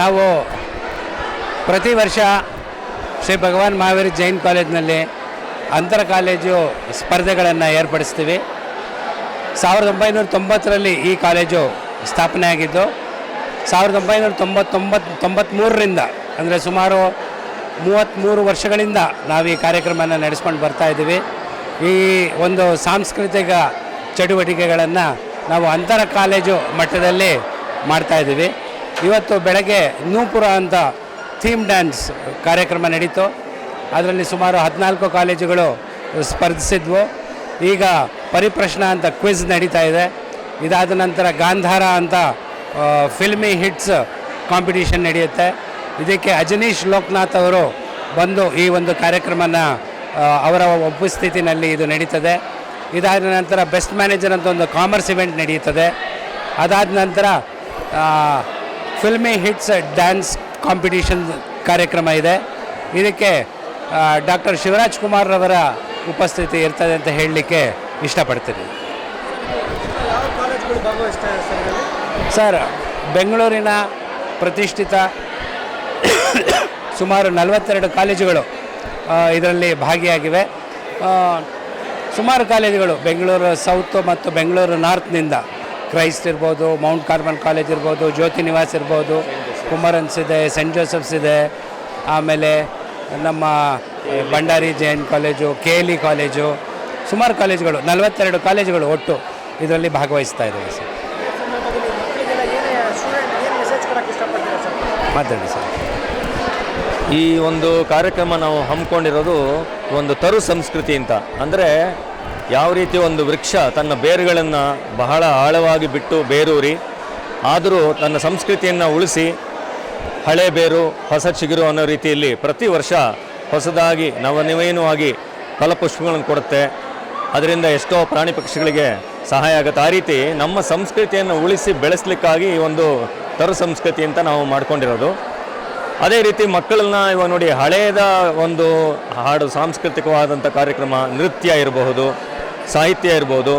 ನಾವು ಪ್ರತಿ ವರ್ಷ ಶ್ರೀ ಭಗವಾನ್ ಮಹಾವೀರ್ ಜೈನ್ ಕಾಲೇಜಿನಲ್ಲಿ ಅಂತರ ಕಾಲೇಜು ಸ್ಪರ್ಧೆಗಳನ್ನು ಏರ್ಪಡಿಸ್ತೀವಿ. ಸಾವಿರದ ಒಂಬೈನೂರ ತೊಂಬತ್ತರಲ್ಲಿ ಈ ಕಾಲೇಜು ಸ್ಥಾಪನೆ ಆಗಿದ್ದು, ಸಾವಿರದ ಒಂಬೈನೂರ ತೊಂಬತ್ತೊಂಬತ್ತು ತೊಂಬತ್ತ್ಮೂರರಿಂದ ಅಂದರೆ ಸುಮಾರು ಮೂವತ್ತ್ಮೂರು ವರ್ಷಗಳಿಂದ ನಾವು ಈ ಕಾರ್ಯಕ್ರಮನ ನಡೆಸ್ಕೊಂಡು ಬರ್ತಾ ಇದ್ದೀವಿ. ಈ ಒಂದು ಸಾಂಸ್ಕೃತಿಕ ಚಟುವಟಿಕೆಗಳನ್ನು ನಾವು ಅಂತರ ಕಾಲೇಜು ಮಟ್ಟದಲ್ಲಿ ಮಾಡ್ತಾ ಇದ್ದೀವಿ. ಇವತ್ತು ಬೆಳಗ್ಗೆ ನೂಪುರ ಅಂತ ಥೀಮ್ ಡ್ಯಾನ್ಸ್ ಕಾರ್ಯಕ್ರಮ ನಡೀತು. ಅದರಲ್ಲಿ ಸುಮಾರು ಹದಿನಾಲ್ಕು ಕಾಲೇಜುಗಳು ಸ್ಪರ್ಧಿಸಿದ್ವು. ಈಗ ಪರಿಪ್ರಶ್ನ ಅಂತ ಕ್ವಿಜ್ ನಡೀತಾ ಇದೆ. ಇದಾದ ನಂತರ ಗಾಂಧಾರ ಅಂತ ಫಿಲ್ಮಿ ಹಿಟ್ಸ್ ಕಾಂಪಿಟೀಷನ್ ನಡೆಯುತ್ತೆ. ಇದಕ್ಕೆ ಅಜನೀಶ್ ಲೋಕನಾಥ್ ಅವರು ಬಂದು ಈ ಒಂದು ಕಾರ್ಯಕ್ರಮನ ಅವರ ಉಪಸ್ಥಿತಿನಲ್ಲಿ ಇದು ನಡೀತದೆ. ಇದಾದ ನಂತರ ಬೆಸ್ಟ್ ಮ್ಯಾನೇಜರ್ ಅಂತ ಒಂದು ಕಾಮರ್ಸ್ ಇವೆಂಟ್ ನಡೆಯುತ್ತದೆ. ಅದಾದ ನಂತರ ಫಿಲ್ಮಿ ಹಿಟ್ಸ್ ಡ್ಯಾನ್ಸ್ ಕಾಂಪಿಟೀಷನ್ ಕಾರ್ಯಕ್ರಮ ಇದೆ. ಇದಕ್ಕೆ ಡಾಕ್ಟರ್ ಶಿವರಾಜ್ ಕುಮಾರ್ ರವರ ಉಪಸ್ಥಿತಿ ಇರ್ತದೆ ಅಂತ ಹೇಳಲಿಕ್ಕೆ ಇಷ್ಟಪಡ್ತೀನಿ. ಸರ್, ಬೆಂಗಳೂರಿನ ಪ್ರತಿಷ್ಠಿತ ಸುಮಾರು ನಲವತ್ತೆರಡು ಕಾಲೇಜುಗಳು ಇದರಲ್ಲಿ ಭಾಗಿಯಾಗಿವೆ. ಸುಮಾರು ಕಾಲೇಜುಗಳು ಬೆಂಗಳೂರು ಸೌತ್ ಮತ್ತು ಬೆಂಗಳೂರು ನಾರ್ತ್ನಿಂದ ಕ್ರೈಸ್ಟ್ ಇರ್ಬೋದು, ಮೌಂಟ್ ಕಾರ್ಮನ್ ಕಾಲೇಜ್ ಇರ್ಬೋದು, ಜ್ಯೋತಿ ನಿವಾಸ್ ಇರ್ಬೋದು, ಕುಮಾರನ್ಸ್ ಇದೆ, ಸೆಂಟ್ ಜೋಸೆಫ್ಸ್ ಇದೆ, ಆಮೇಲೆ ನಮ್ಮ Bhandari Jain college K L E college, ಸುಮಾರು ಕಾಲೇಜುಗಳು, ನಲವತ್ತೆರಡು ಕಾಲೇಜುಗಳು ಒಟ್ಟು ಇದರಲ್ಲಿ ಭಾಗವಹಿಸ್ತಾ ಇಷ್ಟಪಡ್ತೀರಾ ಸರ್. ಮಾತಾಡಿ ಸರ್. ಈ ಒಂದು ಕಾರ್ಯಕ್ರಮ ನಾವು ಹಮ್ಮಿಕೊಂಡಿರೋದು ಒಂದು ತರು ಸಂಸ್ಕೃತಿ ಅಂತ. ಅಂದರೆ ಯಾವ ರೀತಿ ಒಂದು ವೃಕ್ಷ ತನ್ನ ಬೇರುಗಳನ್ನು ಬಹಳ ಆಳವಾಗಿ ಬಿಟ್ಟು ಬೇರೂರಿ, ಆದರೂ ತನ್ನ ಸಂಸ್ಕೃತಿಯನ್ನು ಉಳಿಸಿ ಹಳೆ ಬೇರು, ಹೊಸ ಚಿಗುರು ಅನ್ನೋ ರೀತಿಯಲ್ಲಿ ಪ್ರತಿ ವರ್ಷ ಹೊಸದಾಗಿ ನವನಿವೇನವಾಗಿ ಫಲಪುಷ್ಪಗಳನ್ನು ಕೊಡುತ್ತೆ. ಅದರಿಂದ ಎಷ್ಟೋ ಪ್ರಾಣಿ ಪಕ್ಷಿಗಳಿಗೆ ಸಹಾಯ ಆಗುತ್ತೆ. ಆ ರೀತಿ ನಮ್ಮ ಸಂಸ್ಕೃತಿಯನ್ನು ಉಳಿಸಿ ಬೆಳೆಸಲಿಕ್ಕಾಗಿ ಈ ಒಂದು ತರು ಸಂಸ್ಕೃತಿ ಅಂತ ನಾವು ಮಾಡ್ಕೊಂಡಿರೋದು. ಅದೇ ರೀತಿ ಮಕ್ಕಳನ್ನ ಇವಾಗ ನೋಡಿ ಹಳೆಯದ ಒಂದು ಹಾಡು ಸಾಂಸ್ಕೃತಿಕವಾದಂಥ ಕಾರ್ಯಕ್ರಮ, ನೃತ್ಯ ಇರಬಹುದು, ಸಾಹಿತ್ಯ ಇರ್ಬೋದು,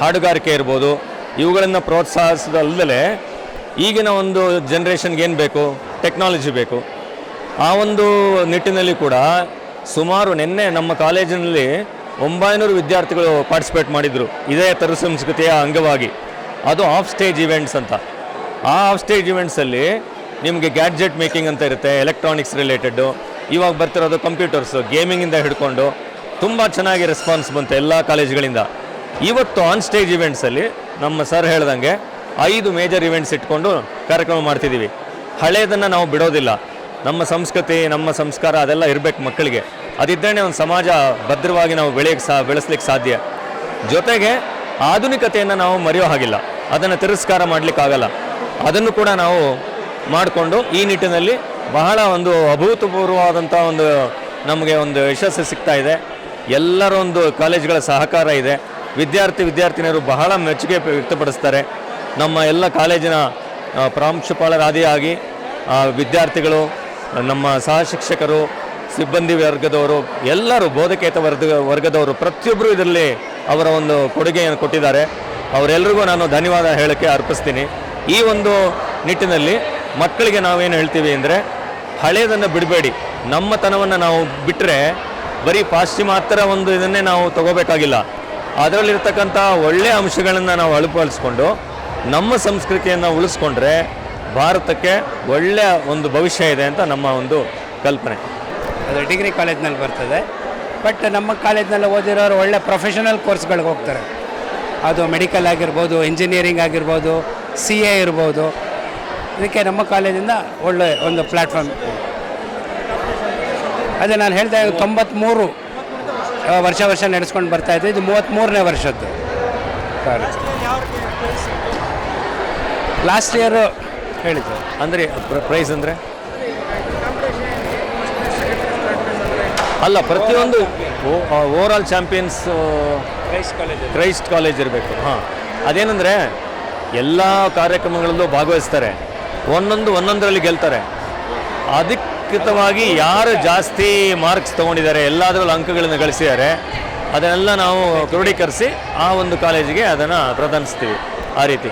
ಹಾಡುಗಾರಿಕೆ ಇರ್ಬೋದು, ಇವುಗಳನ್ನು ಪ್ರೋತ್ಸಾಹಿಸೋದಲ್ಲದೆ ಈಗಿನ ಒಂದು ಜನ್ರೇಷನ್ಗೆ ಏನು ಬೇಕು? ಟೆಕ್ನಾಲಜಿ ಬೇಕು. ಆ ಒಂದು ನಿಟ್ಟಿನಲ್ಲಿ ಕೂಡ ಸುಮಾರು ನಿನ್ನೆ ನಮ್ಮ ಕಾಲೇಜಿನಲ್ಲಿ ಒಂಬೈನೂರು ವಿದ್ಯಾರ್ಥಿಗಳು ಪಾರ್ಟಿಸಿಪೇಟ್ ಮಾಡಿದರು. ಇದೇ ತರು ಸಂಸ್ಕೃತಿಯ ಅಂಗವಾಗಿ. ಅದು ಆಫ್ ಸ್ಟೇಜ್ ಇವೆಂಟ್ಸ್ ಅಂತ. ಆ ಆಫ್ ಸ್ಟೇಜ್ ಇವೆಂಟ್ಸಲ್ಲಿ ನಿಮಗೆ ಗ್ಯಾಡ್ಜೆಟ್ ಮೇಕಿಂಗ್ ಅಂತ ಇರುತ್ತೆ ಎಲೆಕ್ಟ್ರಾನಿಕ್ಸ್ ರಿಲೇಟೆಡ್ಡು ಇವಾಗ ಬರ್ತಿರೋದು ಕಂಪ್ಯೂಟರ್ಸು ಗೇಮಿಂಗಿಂದ ಹಿಡ್ಕೊಂಡು ತುಂಬ ಚೆನ್ನಾಗಿ ರೆಸ್ಪಾನ್ಸ್ ಬಂತು ಎಲ್ಲ ಕಾಲೇಜ್ಗಳಿಂದ. ಇವತ್ತು ಆನ್ ಸ್ಟೇಜ್ ಇವೆಂಟ್ಸಲ್ಲಿ ನಮ್ಮ ಸರ್ ಹೇಳ್ದಂಗೆ ಐದು ಮೇಜರ್ ಇವೆಂಟ್ಸ್ ಇಟ್ಕೊಂಡು ಕಾರ್ಯಕ್ರಮ ಮಾಡ್ತಿದ್ದೀವಿ ಹಳೇದನ್ನು ನಾವು ಬಿಡೋದಿಲ್ಲ. ನಮ್ಮ ಸಂಸ್ಕೃತಿ, ನಮ್ಮ ಸಂಸ್ಕಾರ ಅದೆಲ್ಲ ಇರಬೇಕು ಮಕ್ಕಳಿಗೆ. ಅದಿದ್ದರೆ ಒಂದು ಸಮಾಜ ಭದ್ರವಾಗಿ ನಾವು ಬೆಳೆಯಕ್ಕೆ ಸಾ ಬೆಳೆಸ್ಲಿಕ್ಕೆ ಸಾಧ್ಯ. ಜೊತೆಗೆ ಆಧುನಿಕತೆಯನ್ನು ನಾವು ಮರೆಯೋ ಹಾಗಿಲ್ಲ. ಅದನ್ನು ತಿರಸ್ಕಾರ ಮಾಡಲಿಕ್ಕಾಗಲ್ಲ. ಅದನ್ನು ಕೂಡ ನಾವು ಮಾಡಿಕೊಂಡು ಈ ನಿಟ್ಟಿನಲ್ಲಿ ಬಹಳ ಒಂದು ಅಭೂತಪೂರ್ವವಾದಂಥ ಒಂದು ನಮಗೆ ಒಂದು ಯಶಸ್ಸು ಸಿಗ್ತಾ ಇದೆ. ಎಲ್ಲರ ಒಂದು ಕಾಲೇಜ್ಗಳ ಸಹಕಾರ ಇದೆ. ವಿದ್ಯಾರ್ಥಿ ವಿದ್ಯಾರ್ಥಿನಿಯರು ಬಹಳ ಮೆಚ್ಚುಗೆ ವ್ಯಕ್ತಪಡಿಸ್ತಾರೆ. ನಮ್ಮ ಎಲ್ಲ ಕಾಲೇಜಿನ ಪ್ರಾಂಶುಪಾಲರಾದಿಯಾಗಿ ವಿದ್ಯಾರ್ಥಿಗಳು, ನಮ್ಮ ಸಹ ಶಿಕ್ಷಕರು ಸಿಬ್ಬಂದಿ ವರ್ಗದವರು, ಎಲ್ಲರೂ ಬೋಧಕೇತ ವರ್ಗ, ವರ್ಗದವರು ಪ್ರತಿಯೊಬ್ಬರು ಇದರಲ್ಲಿ ಅವರ ಒಂದು ಕೊಡುಗೆಯನ್ನು ಕೊಟ್ಟಿದ್ದಾರೆ. ಅವರೆಲ್ಲರಿಗೂ ನಾನು ಧನ್ಯವಾದ ಹೇಳೋಕ್ಕೆ ಅರ್ಪಿಸ್ತೀನಿ. ಈ ಒಂದು ನಿಟ್ಟಿನಲ್ಲಿ ಮಕ್ಕಳಿಗೆ ನಾವೇನು ಹೇಳ್ತೀವಿ ಅಂದರೆ ಹಳೆಯದನ್ನು ಬಿಡಬೇಡಿ. ನಮ್ಮತನವನ್ನು ನಾವು ಬಿಟ್ಟರೆ ಬರೀ ಪಾಶ್ಚಿಮಾತ್ಯರ ಒಂದು ಇದನ್ನೇ ನಾವು ತಗೋಬೇಕಾಗಿಲ್ಲ. ಅದರಲ್ಲಿರ್ತಕ್ಕಂಥ ಒಳ್ಳೆಯ ಅಂಶಗಳನ್ನು ನಾವು ಅಳಪಡಿಸ್ಕೊಂಡು ನಮ್ಮ ಸಂಸ್ಕೃತಿಯನ್ನು ಉಳಿಸ್ಕೊಂಡ್ರೆ ಭಾರತಕ್ಕೆ ಒಳ್ಳೆಯ ಒಂದು ಭವಿಷ್ಯ ಇದೆ ಅಂತ ನಮ್ಮ ಒಂದು ಕಲ್ಪನೆ. ಅದು ಡಿಗ್ರಿ ಕಾಲೇಜ್ನಲ್ಲಿ ಬರ್ತದೆ. ಬಟ್ ನಮ್ಮ ಕಾಲೇಜ್ನಲ್ಲಿ ಓದಿರೋರು ಒಳ್ಳೆ ಪ್ರೊಫೆಷನಲ್ ಕೋರ್ಸ್ಗಳಿಗೆ ಹೋಗ್ತಾರೆ. ಅದು ಮೆಡಿಕಲ್ ಆಗಿರ್ಬೋದು ಇಂಜಿನಿಯರಿಂಗ್ ಆಗಿರ್ಬೋದು ಸಿ ಎ ಇರ್ಬೋದು. ಇದಕ್ಕೆ ನಮ್ಮ ಕಾಲೇಜಿಂದ ಒಳ್ಳೆ ಒಂದು ಪ್ಲ್ಯಾಟ್ಫಾರ್ಮ್ ಅದೇ ನಾನು ಹೇಳ್ತಾ ಇದ್ದೀನಿ ತೊಂಬತ್ತ್ಮೂರು ವರ್ಷ ವರ್ಷ ನಡೆಸ್ಕೊಂಡು ಬರ್ತಾ ಇದ್ದೆ. ಇದು ಮೂವತ್ತ್ಮೂರನೇ ವರ್ಷದ್ದು. ಲಾಸ್ಟ್ ಇಯರು ಹೇಳಿದ್ದು ಅಂದರೆ ಪ್ರೈಸ್ ಅಂದರೆ? ಅಲ್ಲ ಪ್ರತಿಯೊಂದು overall champions Christ college ಇರಬೇಕು. ಹಾಂ. ಅದೇನಂದರೆ ಎಲ್ಲ ಕಾರ್ಯಕ್ರಮಗಳಲ್ಲೂ ಭಾಗವಹಿಸ್ತಾರೆ. ಒಂದೊಂದು ಒಂದೊಂದರಲ್ಲಿ ಗೆಲ್ತಾರೆ. ಅಧಿಕೃತವಾಗಿ ಯಾರು ಜಾಸ್ತಿ ಮಾರ್ಕ್ಸ್ ತೊಗೊಂಡಿದ್ದಾರೆ, ಎಲ್ಲದರಲ್ಲೂ ಅಂಕಗಳನ್ನು ಗಳಿಸಿದ್ದಾರೆ, ಅದನ್ನೆಲ್ಲ ನಾವು ಕ್ರೋಢೀಕರಿಸಿ ಆ ಒಂದು ಕಾಲೇಜಿಗೆ ಅದನ್ನು ಪ್ರದಾನಿಸ್ತೀವಿ ಆ ರೀತಿ.